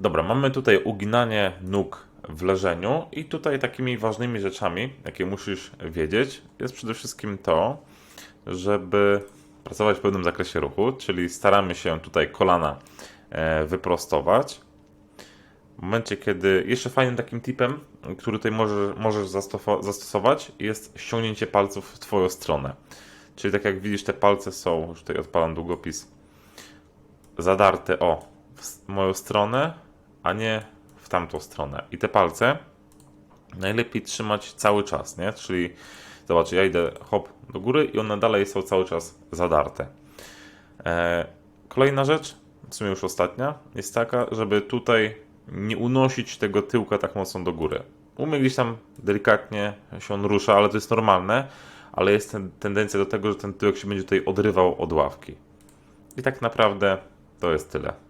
Dobra, mamy tutaj uginanie nóg w leżeniu i tutaj takimi ważnymi rzeczami, jakie musisz wiedzieć, jest przede wszystkim to, żeby pracować w pewnym zakresie ruchu, czyli staramy się tutaj kolana e, wyprostować. W momencie, kiedy jeszcze fajnym takim tipem, który tutaj możesz, możesz zastosować, jest ściągnięcie palców w Twoją stronę. Czyli tak jak widzisz, te palce są, już tutaj odpalam długopis, zadarte o moją stronę, a nie w tamtą stronę. I te palce najlepiej trzymać cały czas, nie? Czyli zobacz, ja idę hop do góry i one dalej są cały czas zadarte. E, kolejna rzecz, w sumie już ostatnia, jest taka, żeby tutaj nie unosić tego tyłka tak mocno do góry. U mnie gdzieś tam delikatnie się on rusza, ale to jest normalne, ale jest ten, tendencja do tego, że ten tyłek się będzie tutaj odrywał od ławki. I tak naprawdę to jest tyle.